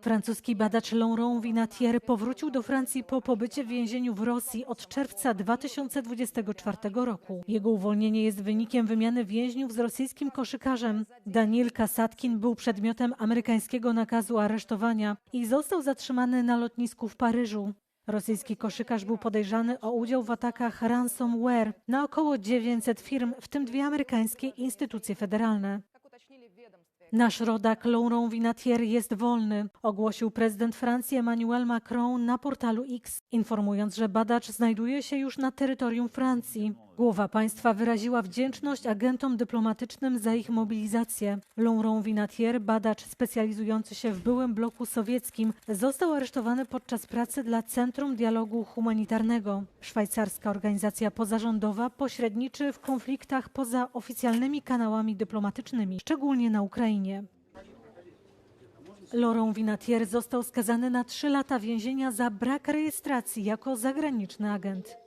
Francuski badacz Laurent Vinatier powrócił do Francji po pobycie w więzieniu w Rosji od czerwca 2024 roku. Jego uwolnienie jest wynikiem wymiany więźniów z rosyjskim koszykarzem. Daniel Kasatkin był przedmiotem amerykańskiego nakazu aresztowania i został zatrzymany na lotnisku w Paryżu. Rosyjski koszykarz był podejrzany o udział w atakach ransomware na około 900 firm, w tym dwie amerykańskie instytucje federalne. Nasz rodak Laurent Vinatier jest wolny, ogłosił prezydent Francji Emmanuel Macron na portalu X, informując, że badacz znajduje się już na terytorium Francji. Głowa państwa wyraziła wdzięczność agentom dyplomatycznym za ich mobilizację. Laurent Vinatier, badacz specjalizujący się w byłym bloku sowieckim, został aresztowany podczas pracy dla Centrum Dialogu Humanitarnego. Szwajcarska organizacja pozarządowa pośredniczy w konfliktach poza oficjalnymi kanałami dyplomatycznymi, szczególnie na Ukrainie. Laurent Vinatier został skazany na trzy lata więzienia za brak rejestracji jako zagraniczny agent.